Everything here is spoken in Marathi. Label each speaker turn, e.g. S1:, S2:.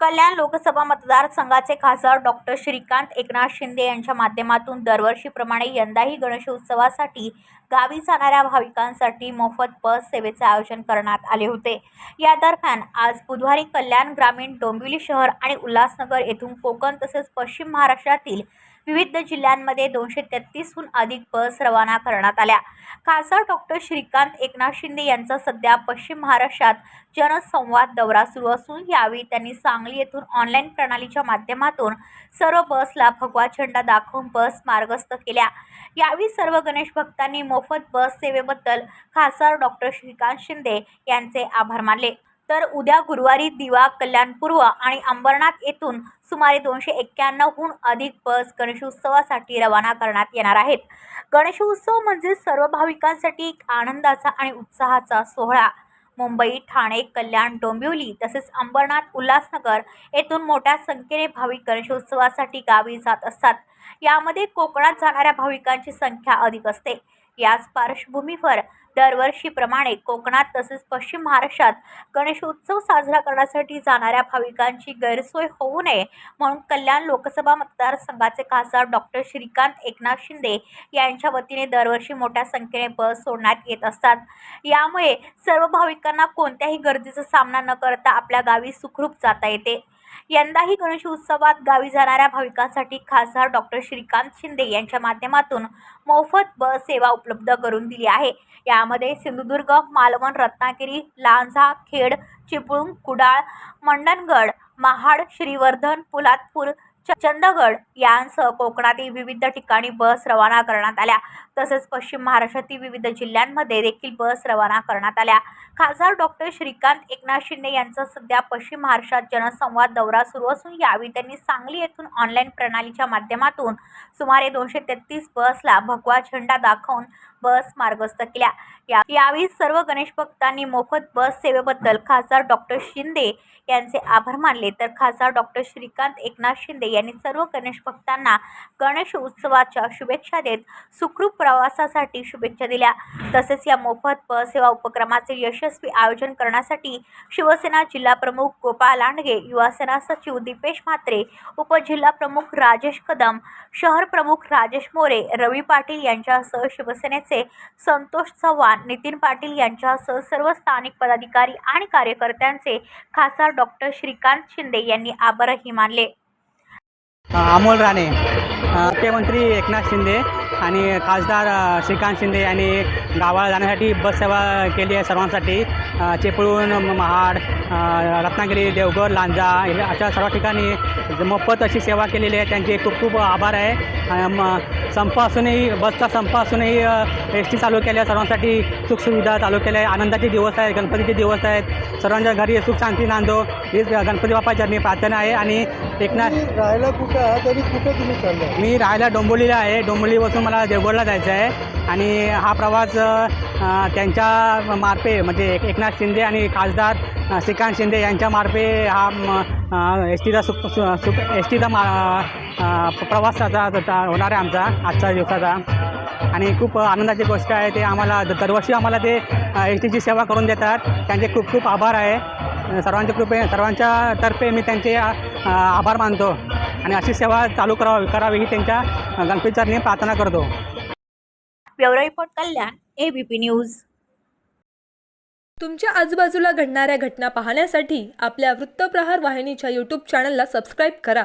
S1: कल्याण लोकसभा मतदारसंघाचे खासदार डॉक्टर श्रीकांत एकनाथ शिंदे यांच्या माध्यमातून दरवर्षीप्रमाणे यंदाही गणेशोत्सवासाठी गावी जाणाऱ्या भाविकांसाठी मोफत बस सेवेचे आयोजन करण्यात आले होते. या दरम्यान आज बुधवारी कल्याण ग्रामीण डोंबिवली शहर आणि उल्हासनगर येथून कोकण तसेच पश्चिम महाराष्ट्रातील विविध जिल्ह्यांमध्ये दोनशे तेहतीसहून अधिक बस रवाना करण्यात आल्या. खासदार डॉक्टर श्रीकांत एकनाथ शिंदे यांचा सध्या पश्चिम महाराष्ट्रात जनसंवाद दौरा सुरू असून यावेळी त्यांनी सांगली येथून ऑनलाईन प्रणालीच्या माध्यमातून सर्व बसला भगवा झेंडा दाखवून बस मार्गस्थ केल्या. यावेळी सर्व गणेश भक्तांनी मोफत बस सेवेबद्दल खासदार डॉक्टर श्रीकांत शिंदे यांचे आभार मानले. तर उद्या गुरुवारी दिवा कल्याणपूर्व आणि अंबरनाथ येथून सुमारे दोनशे एक्क्याण्णवहून अधिक बस गणेशोत्सवासाठी रवाना करण्यात येणार आहेत. गणेशोत्सव म्हणजे सर्व भाविकांसाठी एक आनंदाचा आणि उत्साहाचा सोहळा. मुंबई ठाणे कल्याण डोंबिवली तसेच अंबरनाथ उल्हासनगर येथून मोठ्या संख्येने भाविक गणेशोत्सवासाठी गावी जात असतात. यामध्ये कोकणात जाणाऱ्या भाविकांची संख्या अधिक असते. याच पार्श्वभूमीवर दरवर्षीप्रमाणे कोकणात तसेच पश्चिम महाराष्ट्रात गणेश उत्सव साजरा करण्यासाठी जाणाऱ्या भाविकांची गैरसोय होऊ नये म्हणून कल्याण लोकसभा मतदारसंघाचे खासदार डॉक्टर श्रीकांत एकनाथ शिंदे यांच्या वतीने दरवर्षी मोठ्या संख्येने बस सोडण्यात येत असतात. यामुळे सर्व भाविकांना कोणत्याही गर्दीचा सामना न करता आपल्या गावी सुखरूप जाता येते. यंदाही गणेश उत्सवात गावी जाणाऱ्या भाविकांसाठी खासदार डॉक्टर श्रीकांत शिंदे यांच्या माध्यमातून मोफत बस सेवा उपलब्ध करून दिली आहे. यामध्ये सिंधुदुर्ग मालवण रत्नागिरी लांजा खेड चिपळूण कुडाळ मंडणगड महाड श्रीवर्धन पोलादपूर चंदगड यांसह कोकणातील विविध ठिकाणी बस रवाना करण्यात आल्या. तसेच पश्चिम महाराष्ट्रातील विविध जिल्ह्यांमध्ये देखील बस रवाना करण्यात आल्या. खासदार डॉक्टर श्रीकांत एकनाथ शिंदे यांचा सध्या पश्चिम महाराष्ट्रात जनसंवाद दौरा सुरू असून यावेळी त्यांनी सांगली येथून ऑनलाईन प्रणालीच्या माध्यमातून सुमारे दोनशे तेहतीस बसला भगवा झेंडा दाखवून बस मार्गस्थ केल्या. या यावेळी सर्व गणेश भक्तांनी मोफत बस सेवेबद्दल खासदार डॉक्टर शिंदे यांचे आभार मानले. तर खासदार डॉक्टर श्रीकांत एकनाथ शिंदे यांनी सर्व गणेश भक्तांना गणेश उत्सवाच्या शुभेच्छा देत सुखरूप प्रवासासाठी शुभेच्छा दिल्या. तसेच या मोफत बस सेवा उपक्रमाचे यशस्वी आयोजन करण्यासाठी शिवसेना जिल्हाप्रमुख गोपाळ लांडगे युवासेना सचिव दीपेश म्हात्रे उपजिल्हाप्रमुख राजेश कदम शहर प्रमुख राजेश मोरे रवी पाटील यांच्यासह शिवसेनेचे संतोष चव्हाण नितीन पाटील यांच्यासह सर्व स्थानिक पदाधिकारी आणि कार्यकर्त्यांचे खासदार डॉक्टर श्रीकांत शिंदे यांनी आभारही मानले.
S2: अमोल राणे. मुख्यमंत्री एकनाथ शिंदे. आणि खासदार श्रीकांत शिंदे यांनी गावाला जाण्यासाठी बस सेवा केली आहे सर्वांसाठी. चिपळूण महाड रत्नागिरी देवगड लांजा हे अशा सर्व ठिकाणी मोफत अशी सेवा केलेली आहे. त्यांचे खूप खूप आभार आहे. संप असूनही बसचा संप असूनही एस टी चालू केल्या सर्वांसाठी सुखसुविधा चालू केल्या. आहे आनंदाचे दिवस आहेत गणपतीचे दिवस आहेत. सर्वांच्या घरी सुख शांती नांदो. हीच गणपती बाप्पाच्या चरणी प्रार्थना आहे आणि एकनाथ
S3: राहायला कुठं आहात आणि कुठं तुम्ही चाललाय
S2: मी राहायला डोंबिवलीला आहे. डोंबिवलीपासून मला देवगडला जायचं आहे. आणि हा प्रवास त्यांच्या मार्फे म्हणजे एक- एकनाथ शिंदे आणि खासदार श्रीकांत शिंदे यांच्या मार्फे हा एस टीचा सुख सुख एस टीचा मा प्रवासाचा होणार आहे आमचा आजच्या दिवसाचा. आणि खूप आनंदाची गोष्ट आहे ते आम्हाला दरवर्षी आम्हाला ते एस टीची सेवा करून देतात. त्यांचे खूप खूप आभार आहे. सर्वांच्या कृपे सर्वांच्या तर्फे मी त्यांचे आभार मानतो. आणि अशी सेवा चालू करावी करावी ही त्यांच्या गणपतीचरणी प्रार्थना करतो.
S1: Bureau report Kalyan ABP News.
S4: तुमच्या आजूबाजूला घडणाऱ्या घटना पाहण्यासाठी आपल्या वृत्तप्रहार वाहिनीच्या यूट्यूब चॅनलला सबस्क्राईब करा.